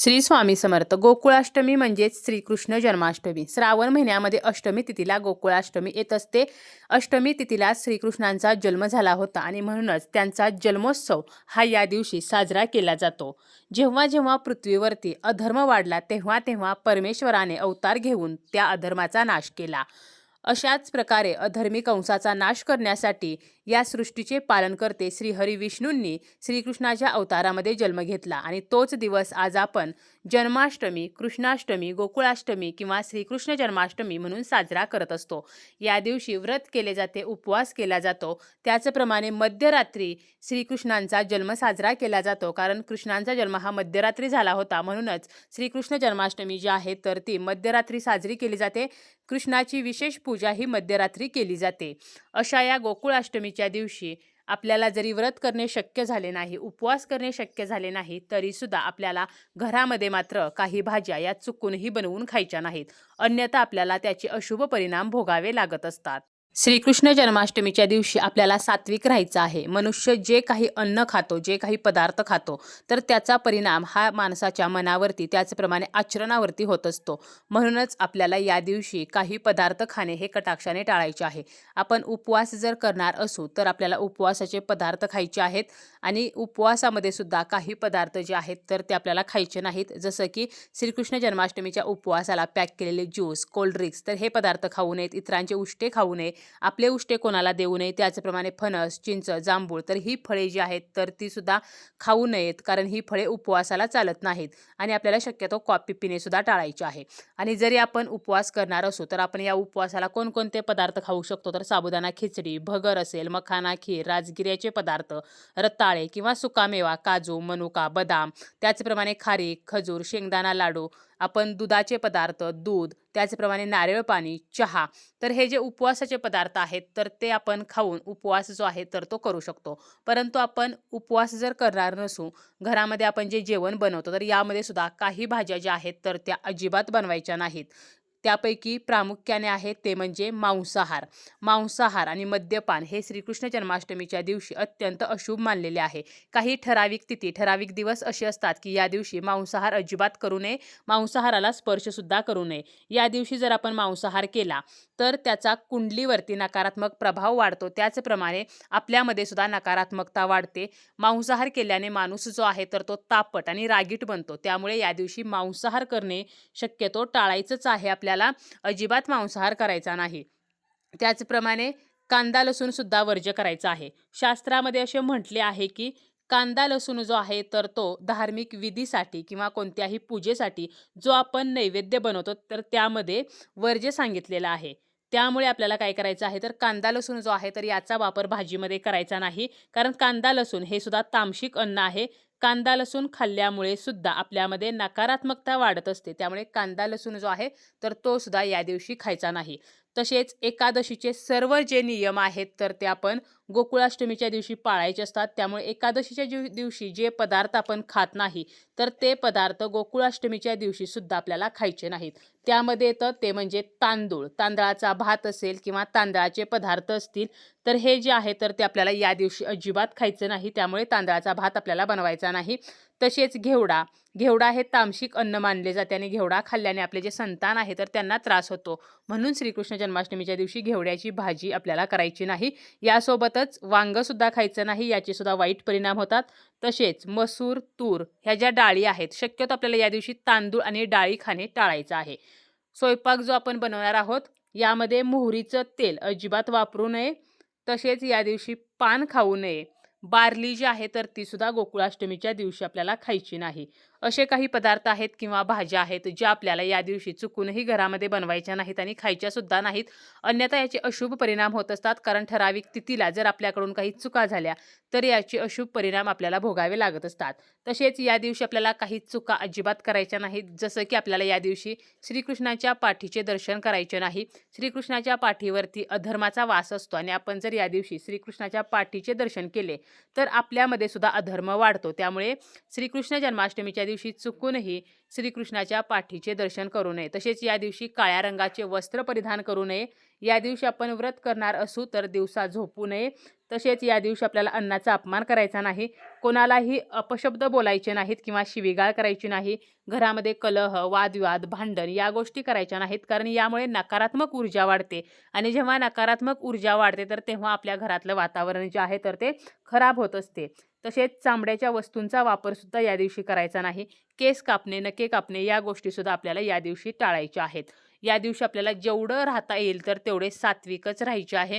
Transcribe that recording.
श्री स्वामी समर्थ. गोकुळाष्टमी म्हणजेच श्रीकृष्ण जन्माष्टमी. श्रावण महिन्यामध्ये अष्टमी तिथीला गोकुळाष्टमी येत असते. अष्टमी तिथीला श्रीकृष्णांचा जन्म झाला होता आणि म्हणूनच त्यांचा जन्मोत्सव हा या दिवशी साजरा केला जातो. जेव्हा जेव्हा पृथ्वीवरती अधर्म वाढला तेव्हा तेव्हा परमेश्वराने अवतार घेऊन त्या अधर्माचा नाश केला. अशाच प्रकारे अधर्मी कंसाचा नाश करण्यासाठी या सृष्टीचे पालन करते श्रीहरी विष्णूंनी श्रीकृष्णाच्या अवतारामध्ये जन्म घेतला. आणि तोच दिवस आज आपण जन्माष्टमी कृष्णाष्टमी गोकुळाष्टमी किंवा श्रीकृष्ण जन्माष्टमी म्हणून साजरा करत असतो. या दिवशी व्रत केले जाते उपवास केला जातो. त्याचप्रमाणे मध्यरात्री श्रीकृष्णांचा जन्म साजरा केला जातो. कारण कृष्णांचा जन्म हा मध्यरात्री झाला होता. म्हणूनच श्रीकृष्ण जन्माष्टमी जी आहे तर ती मध्यरात्री साजरी केली जाते. कृष्णाची विशेष पूजा ही मध्यरात्री केली जाते. अशा या गोकुळाष्टमीच्या दिवशी आपल्याला जरी व्रत करणे शक्य झाले नाही उपवास करणे शक्य झाले नाही तरीसुद्धा आपल्याला घरामध्ये मात्र काही भाज्या या चुकूनही बनवून खायच्या नाहीत. अन्यथा आपल्याला त्याचे अशुभ परिणाम भोगावे लागत असतात. श्रीकृष्ण जन्माष्टमीच्या दिवशी आपल्याला सात्विक राहायचं आहे. मनुष्य जे काही अन्न खातो जे काही पदार्थ खातो तर त्याचा परिणाम हा माणसाच्या मनावरती त्याचप्रमाणे आचरणावरती होत असतो. म्हणूनच आपल्याला या दिवशी काही पदार्थ खाणे हे कटाक्षाने टाळायचे आहे. आपण उपवास जर करणार असू तर आपल्याला उपवासाचे पदार्थ खायचे आहेत आणि उपवासामध्ये सुद्धा काही पदार्थ जे आहेत तर ते आपल्याला खायचे नाहीत. जसं की श्रीकृष्ण जन्माष्टमीच्या उपवासाला पॅक केलेले ज्यूस कोल्ड्रिंक्स तर हे पदार्थ खाऊ नयेत. इतरांचे उष्टे खाऊ नये. आपले उष्टे कोणाला देऊ नये त्याचप्रमाणे फणस चिंच जांभूळ तर ही फळे जी आहेत तर ती सुद्धा खाऊ नयेत कारण ही फळे उपवासाला चालत नाहीत आणि आपल्याला शक्यतो कॉफी पिणे सुद्धा टाळायचे आहे. आणि जरी आपण उपवास करणार असू तर आपण या उपवासाला कोणकोणते पदार्थ खाऊ शकतो? तर साबुदाणा खिचडी भगर असेल मखाना खीर राजगिऱ्याचे पदार्थ रताळे किंवा सुकामेवा काजू मनुका बदाम त्याचप्रमाणे खारीक खजूर शेंगदाणा लाडू आपण दुधाचे पदार्थ दूध त्याचप्रमाणे नारळ पाणी चहा तर हे जे उपवासाचे पदार्थ आहेत तर ते आपण खाऊन उपवास जो आहे तर तो करू शकतो. परंतु आपण उपवास जर करणार नसू घरामध्ये आपण जे जेवण बनवतो तर यामध्ये सुद्धा काही भाज्या ज्या आहेत तर त्या अजिबात बनवायच्या नाहीत. त्यापैकी प्रामुख्याने आहे ते म्हणजे मांसाहार. मांसाहार आणि मद्यपान हे श्रीकृष्ण जन्माष्टमीच्या दिवशी अत्यंत अशुभ मानलेले आहे. काही ठराविक तिथी ठराविक दिवस असे असतात की या दिवशी मांसाहार अजिबात करू नये मांसाहाराला स्पर्शसुद्धा करू नये. या दिवशी जर आपण मांसाहार केला तर त्याचा कुंडलीवरती नकारात्मक प्रभाव वाढतो. त्याचप्रमाणे आपल्यामध्ये सुद्धा नकारात्मकता वाढते. मांसाहार केल्याने माणूस जो आहे तर तो तापट आणि रागीट बनतो. त्यामुळे या दिवशी मांसाहार करणे शक्यतो टाळायचंच आहे आपल्या आपल्याला अजिबात मांसाहार करायचा नाही. त्याचप्रमाणे कांदा लसूणसुद्धा वर्ज्य करायचा आहे. शास्त्रामध्ये असे म्हटले आहे की कांदा लसूण जो आहे तर तो धार्मिक विधीसाठी किंवा कोणत्याही पूजेसाठी जो आपण नैवेद्य बनवतो तर त्यामध्ये वर्ज्य सांगितलेला आहे. त्यामुळे आपल्याला काय करायचं आहे? तर कांदा लसूण जो आहे तर याचा वापर भाजीमध्ये करायचा नाही. कारण कांदा लसूण हे सुद्धा तामसिक अन्न आहे. कांदा लसूण खाल्ल्यामुळे सुद्धा आपल्यामध्ये नकारात्मकता वाढत असते. त्यामुळे कांदा लसूण जो आहे तर तो सुद्धा या दिवशी खायचा नाही. तसेच एकादशीचे सर्व जे नियम आहेत तर ते आपण गोकुळाष्टमीच्या दिवशी पाळायचे असतात. त्यामुळे एकादशीच्या दिव दिवशी जे पदार्थ आपण खात नाही तर ते पदार्थ गोकुळाष्टमीच्या दिवशी सुद्धा आपल्याला खायचे नाहीत. त्यामध्ये येतं ते म्हणजे तांदूळ. तांदळाचा भात असेल किंवा तांदळाचे पदार्थ असतील तर हे जे आहे तर ते आपल्याला या दिवशी अजिबात खायचं नाही. त्यामुळे तांदळाचा भात आपल्याला बनवायचा नाही. तसेच घेवडा. घेवडा हे तामसिक अन्न मानले जाते आणि घेवडा खाल्ल्याने आपले जे संतान आहे तर त्यांना त्रास होतो. म्हणून श्रीकृष्ण जन्माष्टमीच्या दिवशी घेवड्याची भाजी आपल्याला करायची नाही. यासोबत यासोबतच वांगंसुद्धा खायचं नाही याचे सुद्धा वाईट परिणाम होतात. तसेच मसूर तूर ह्या ज्या डाळी आहेत शक्यतो आपल्याला या दिवशी तांदूळ आणि डाळी खाणे टाळायचं आहे. स्वयंपाक जो आपण बनवणार आहोत यामध्ये मोहरीचं तेल अजिबात वापरू नये. तसेच या दिवशी पान खाऊ नये. बार्ली जी आहे तर ती सुद्धा गोकुळाष्टमीच्या दिवशी आपल्याला खायची नाही. असे काही पदार्थ आहेत किंवा भाज्या आहेत ज्या आपल्याला या दिवशी चुकूनही घरामध्ये बनवायच्या नाहीत आणि खायच्या सुद्धा नाहीत. अन्यथा याचे अशुभ परिणाम होत असतात कारण ठराविक तिथीला जर आपल्याकडून काही चुका झाल्या तर याचे अशुभ परिणाम आपल्याला भोगावे लागत असतात. तसेच या दिवशी आपल्याला काही चुका अजिबात करायच्या नाहीत जसं की आपल्याला या दिवशी श्रीकृष्णाच्या पाठीचे दर्शन करायचे नाही. श्रीकृष्णाच्या पाठीवरती अधर्माचा वास असतो आणि आपण जर या दिवशी श्रीकृष्णाच्या पाठीचे दर्शन केले तर आपल्यामध्ये सुद्धा अधर्म वाढतो. त्यामुळे श्रीकृष्ण जन्माष्टमीच्या दिवशी चुकूनही श्रीकृष्णाच्या पाठीचे दर्शन करू नये. तसेच या दिवशी काळ्या रंगाचे वस्त्र परिधान करू नये. या दिवशी आपण व्रत करणार असू तर दिवसा झोपू नये. तसेच या दिवशी आपल्याला अन्नाचा अपमान करायचा नाही. कोणालाही अपशब्द बोलायचे नाहीत किंवा शिवीगाळ करायची नाही. घरामध्ये कलह वादविवाद भांडण या गोष्टी करायच्या नाहीत. कारण यामुळे नकारात्मक ऊर्जा वाढते. आणि जेव्हा नकारात्मक ऊर्जा वाढते तर तेव्हा आपल्या घरातलं वातावरण जे आहे तर ते खराब होत असते. तसेच चामड्याच्या वस्तूंचा वापरसुद्धा या दिवशी करायचा नाही. केस कापणे नके कापणे या गोष्टीसुद्धा आपल्याला या दिवशी टाळायच्या आहेत. या दिवशी आपल्याला जेवढं राहता येईल तर तेवढे सात्विकच राहायचे आहे.